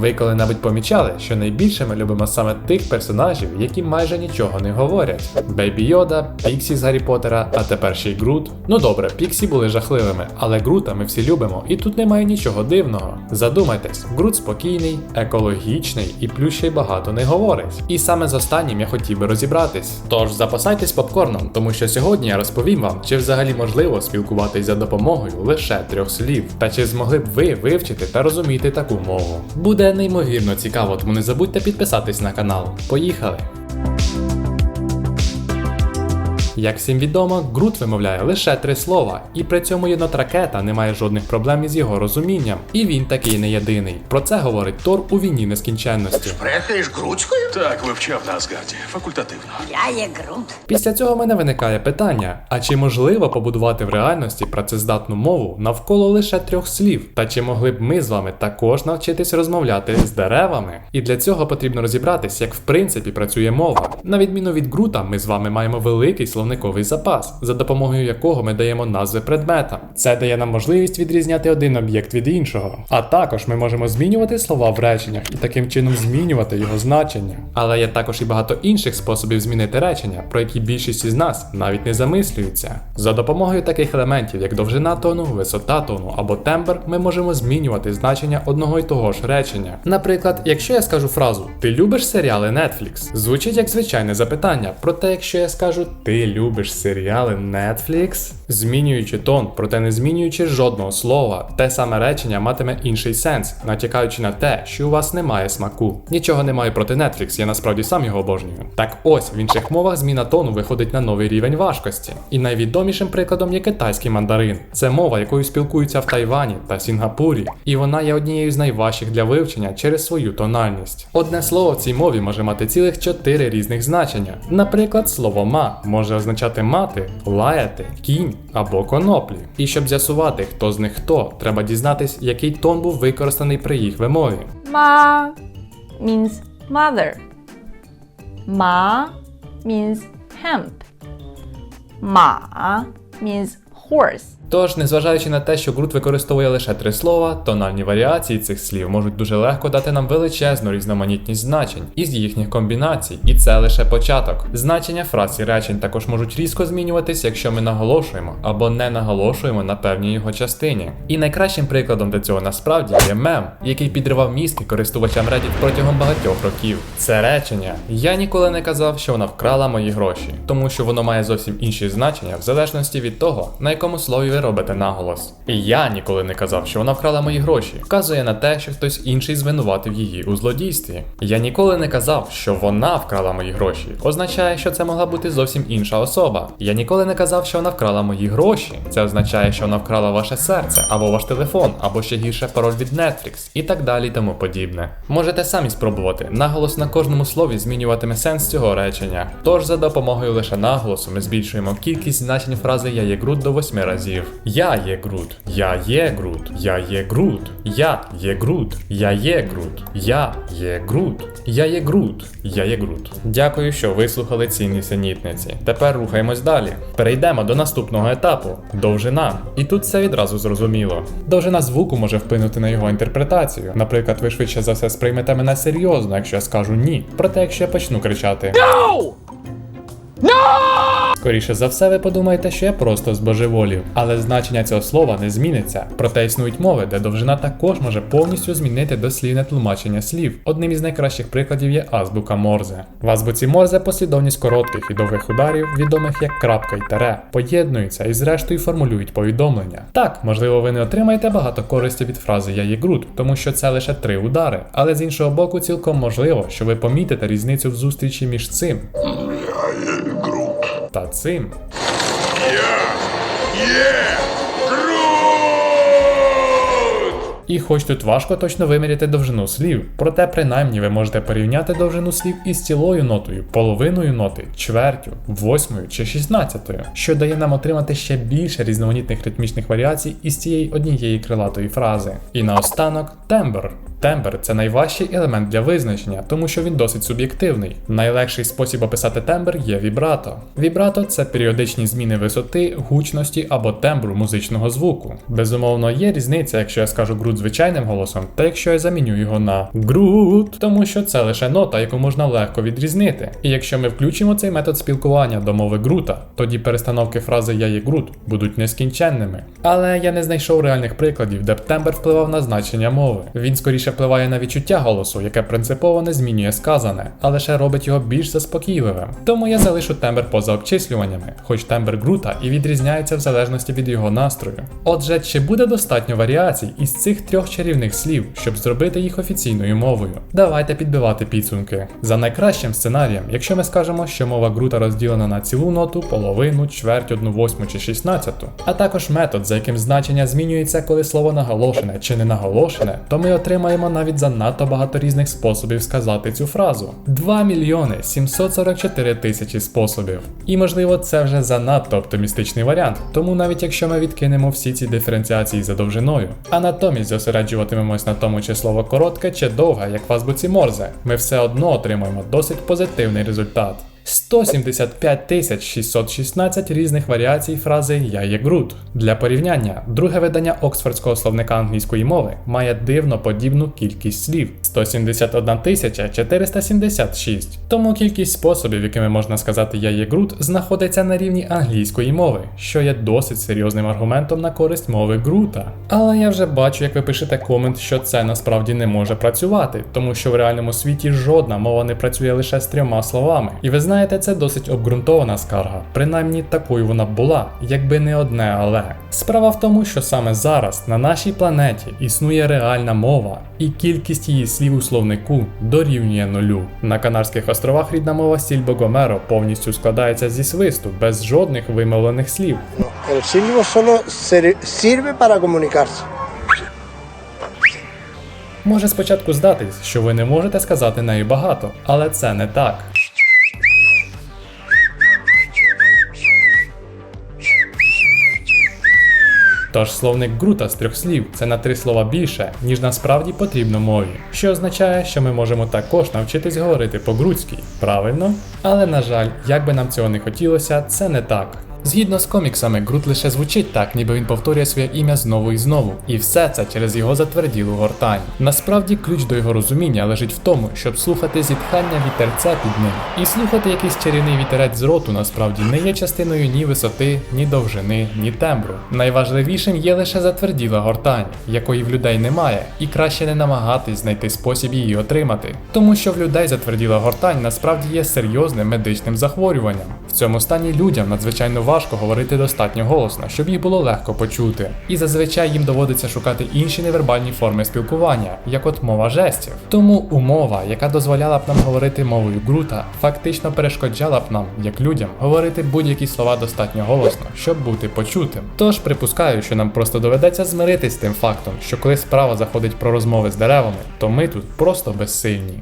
Ви коли-небудь помічали, що найбільше ми любимо саме тих персонажів, які майже нічого не говорять: Бейбі Йода, Піксі з Гаррі Поттера, а тепер ще й Грут. Ну добре, Піксі були жахливими, але Грута ми всі любимо, і тут немає нічого дивного. Задумайтесь, Грут спокійний, екологічний і плюс ще й багато не говорить. І саме з останнім я хотів би розібратись. Тож запасайтесь попкорном, тому що сьогодні я розповім вам, чи взагалі можливо спілкуватись за допомогою лише трьох слів, та чи змогли б ви вивчити та розуміти таку мову. Буде неймовірно цікаво, тому не забудьте підписатись на канал. Поїхали! Як всім відомо, Грут вимовляє лише три слова, і при цьому єнотракета не має жодних проблем із його розумінням. І він такий не єдиний. Про це говорить Тор у війні нескінченності. Брехаєш грудською? Так, вивчав на Асгарді. Факультативно. Я є Грут. Після цього мене виникає питання: а чи можливо побудувати в реальності працездатну мову навколо лише трьох слів? Та чи могли б ми з вами також навчитись розмовляти з деревами? І для цього потрібно розібратись, як в принципі працює мова. На відміну від Грута, ми з вами маємо великий словниковий запас, за допомогою якого ми даємо назви предметам. Це дає нам можливість відрізняти один об'єкт від іншого. А також ми можемо змінювати слова в реченнях і таким чином змінювати його значення. Але є також і багато інших способів змінити речення, про які більшість із нас навіть не замислюється. За допомогою таких елементів, як довжина тону, висота тону або тембр, ми можемо змінювати значення одного й того ж речення. Наприклад, якщо я скажу фразу Ти любиш серіали Netflix? Звучить як звичайне запитання. Проте, якщо я скажу Ти любиш серіали Netflix? Змінюючи тон, проте не змінюючи жодного слова, те саме речення матиме інший сенс, натякаючи на те, що у вас немає смаку. Нічого не маю проти Netflix, я насправді сам його обожнюю. Так ось в інших мовах зміна тону виходить на новий рівень важкості. І найвідомішим прикладом є китайський мандарин. Це мова, якою спілкуються в Тайвані та Сінгапурі, і вона є однією з найважчих для вивчення через свою тональність. Одне слово в цій мові може мати цілих чотири різних значення. Наприклад, слово ма може означати мати, лаяти, кінь або коноплі. І щоб з'ясувати, хто з них хто, треба дізнатись, який тон був використаний при їх вимові. Ma means mother. Ma means hemp. Ma means horse. Тож, незважаючи на те, що Грут використовує лише три слова, тональні варіації цих слів можуть дуже легко дати нам величезну різноманітність значень із їхніх комбінацій, і це лише початок. Значення фраз і речень також можуть різко змінюватись, якщо ми наголошуємо або не наголошуємо на певній його частині. І найкращим прикладом для цього насправді є мем, який підривав мізки користувачам Reddit протягом багатьох років. Це речення. Я ніколи не казав, що вона вкрала мої гроші, тому що воно має зовсім інші значення в залежності від того, на якому слові ви робите наголос. І я ніколи не казав, що вона вкрала мої гроші. Вказує на те, що хтось інший звинуватив її у злодійстві. Я ніколи не казав, що вона вкрала мої гроші. Означає, що це могла бути зовсім інша особа. Я ніколи не казав, що вона вкрала мої гроші. Це означає, що вона вкрала ваше серце, або ваш телефон, або ще гірше пароль від Netflix, і так далі, і тому подібне. Можете самі спробувати. Наголос на кожному слові змінюватиме сенс цього речення. Тож за допомогою лише наголосу ми збільшуємо кількість значень фрази Я є Грут до 8 разів. Я є Грут, я є Грут, я є Грут, я є Грут, я є Грут, я є Грут, я є Грут, я є Грут. Дякую, що вислухали ці нісенітниці. Тепер рухаємось далі. Перейдемо до наступного етапу довжина. І тут все відразу зрозуміло. Довжина звуку може вплинути на його інтерпретацію. Наприклад, ви швидше за все сприймете мене серйозно, якщо я скажу ні. Проте, якщо я почну кричати No! Скоріше за все, ви подумаєте, що я просто збожеволів, але значення цього слова не зміниться. Проте існують мови, де довжина також може повністю змінити дослівне тлумачення слів. Одним із найкращих прикладів є азбука Морзе. В азбуці Морзе послідовність коротких і довгих ударів, відомих як крапка і тере, поєднуються і зрештою формулюють повідомлення. Так, можливо, ви не отримаєте багато користі від фрази Я є Грут, тому що це лише три удари, але з іншого боку, цілком можливо, що ви помітите різницю в зустрічі між цим. Та цим. Є Грут! І хоч тут важко точно виміряти довжину слів, проте принаймні ви можете порівняти довжину слів із цілою нотою, половиною ноти, чвертю, восьмою чи шістнадцятою, що дає нам отримати ще більше різноманітних ритмічних варіацій із цієї однієї крилатої фрази. І наостанок тембр. Тембр це найважчий елемент для визначення, тому що він досить суб'єктивний. Найлегший спосіб описати тембр є вібрато. Вібрато це періодичні зміни висоти, гучності або тембру музичного звуку. Безумовно, є різниця, якщо я скажу груд звичайним голосом, та якщо я заміню його на груд, тому що це лише нота, яку можна легко відрізнити. І якщо ми включимо цей метод спілкування до мови грута, тоді перестановки фрази Я є груд будуть нескінченними. Але я не знайшов реальних прикладів, де б тембр впливав на значення мови. Він скоріше впливає на відчуття голосу, яке принципово не змінює сказане, а лише робить його більш заспокійливим. Тому я залишу тембр поза обчислюваннями, хоч тембр грута і відрізняється в залежності від його настрою. Отже, чи буде достатньо варіацій із цих трьох чарівних слів, щоб зробити їх офіційною мовою? Давайте підбивати підсумки. За найкращим сценарієм, якщо ми скажемо, що мова грута розділена на цілу ноту, половину, чверть, одну восьму чи шістнадцяту, а також метод, за яким значення змінюється, коли слово наголошене чи не наголошене, то ми отримаємо навіть занадто багато різних способів сказати цю фразу. 2 мільйони 744 тисячі способів. І можливо, це вже занадто оптимістичний варіант, тому навіть якщо ми відкинемо всі ці диференціації за довжиною, а натомість зосереджуватимемось на тому, чи слово коротке чи довге, як в азбуці Морзе, ми все одно отримаємо досить позитивний результат. 175 тисяч 616 різних варіацій фрази Я є Грут. Для порівняння, друге видання Оксфордського словника англійської мови має дивно подібну кількість слів 171 тисяча 476. Тому кількість способів, якими можна сказати Я є Грут, знаходиться на рівні англійської мови, що є досить серйозним аргументом на користь мови Грута. Але я вже бачу, як ви пишете комент, що це насправді не може працювати, тому що в реальному світі жодна мова не працює лише з трьома словами. І ви знаєте, це досить обґрунтована скарга. Принаймні такою вона б була, якби не одне але. Справа в тому, що саме зараз на нашій планеті існує реальна мова, і кількість її слів у словнику дорівнює нулю. На Канарських островах рідна мова Сільбо-Гомеро повністю складається зі свисту, без жодних вимовлених слів. Comunicarse. Може спочатку здатись, що ви не можете сказати нею багато, але це не так. Тож словник Грута з трьох слів це на три слова більше, ніж насправді потрібно мові, що означає, що ми можемо також навчитись говорити по-грудськи, правильно? Але на жаль, як би нам цього не хотілося, це не так. Згідно з коміксами, Грут лише звучить так, ніби він повторює своє ім'я знову і знову, і все це через його затверділу гортань. Насправді ключ до його розуміння лежить в тому, щоб слухати зітхання вітерця під ним. І слухати якийсь чарівний вітерець з роту насправді не є частиною ні висоти, ні довжини, ні тембру. Найважливішим є лише затверділа гортань, якої в людей немає, і краще не намагатись знайти спосіб її отримати. Тому що в людей затверділа гортань насправді є серйозним медичним захворюванням. В цьому стані людям надзвичайно важко говорити достатньо голосно, щоб їх було легко почути. І зазвичай їм доводиться шукати інші невербальні форми спілкування, як от мова жестів. Тому умова, яка дозволяла б нам говорити мовою Грута, фактично перешкоджала б нам, як людям, говорити будь-які слова достатньо голосно, щоб бути почутим. Тож припускаю, що нам просто доведеться змиритись з тим фактом, що коли справа заходить про розмови з деревами, то ми тут просто безсильні.